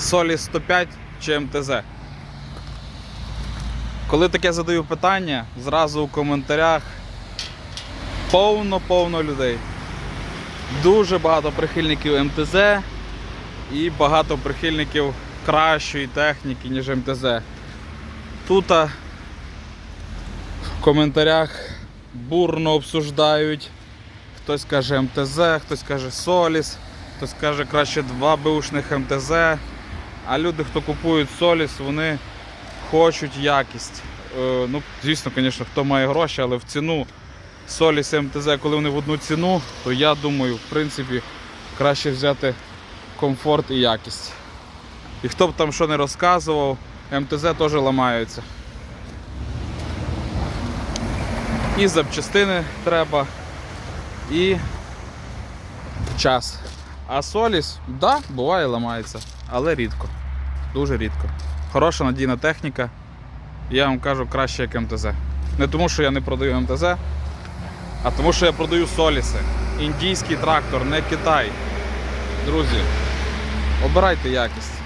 Солі 105 чи МТЗ. Коли таке задаю питання, зразу у коментарях повно-повно людей. Дуже багато прихильників МТЗ і багато прихильників кращої техніки, ніж МТЗ. Тут в коментарях бурно обсуждають. Хтось каже МТЗ, хтось каже Соліс, хтось каже краще два бушних МТЗ. А люди, хто купують Соліс, вони хочуть якість. Е, ну, звісно, звісно, хто має гроші, але в ціну Соліс МТЗ, коли вони в одну ціну, то я думаю, в принципі, краще взяти комфорт і якість. І хто б там що не розказував, МТЗ теж ламаються. І запчастини треба, і час. А Соліс, да, буває ламається, але рідко. Дуже рідко. Хороша надійна техніка. Я вам кажу краще як МТЗ. Не тому, що я не продаю МТЗ, а тому, що я продаю Соліси. Індійський трактор, не Китай. Друзі, обирайте якість.